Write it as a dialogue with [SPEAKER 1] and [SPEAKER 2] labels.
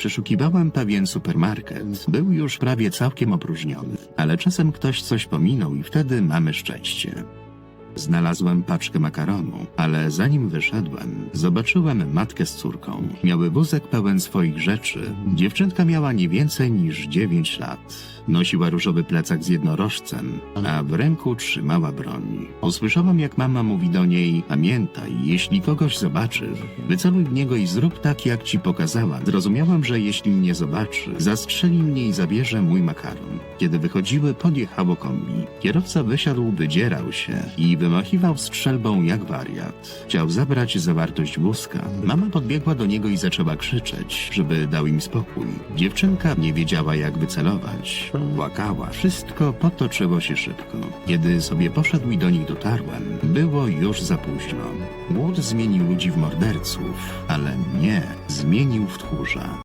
[SPEAKER 1] Przeszukiwałem pewien supermarket. Był już prawie całkiem opróżniony, ale czasem ktoś coś pominął i wtedy mamy szczęście. Znalazłem paczkę makaronu, ale zanim wyszedłem, zobaczyłem matkę z córką. Miały wózek pełen swoich rzeczy. Dziewczynka miała nie więcej niż 9 lat. Nosiła różowy plecak z jednorożcem, a w ręku trzymała broń. Usłyszałam, jak mama mówi do niej: Pamiętaj, jeśli kogoś zobaczysz, wyceluj w niego i zrób tak, jak ci pokazała. Zrozumiałam, że jeśli mnie zobaczy, zastrzeli mnie i zabierze mój makaron. Kiedy wychodziły, podjechało kombi. Kierowca wysiadł, wydzierał się i wymachiwał strzelbą jak wariat. Chciał zabrać zawartość wózka. Mama podbiegła do niego i zaczęła krzyczeć, żeby dał im spokój. Dziewczynka nie wiedziała, jak wycelować. Płakała. Wszystko potoczyło się szybko. Kiedy sobie poszedł i do nich dotarłem, było już za późno. Głód zmienił ludzi w morderców, ale mnie zmienił w tchórza.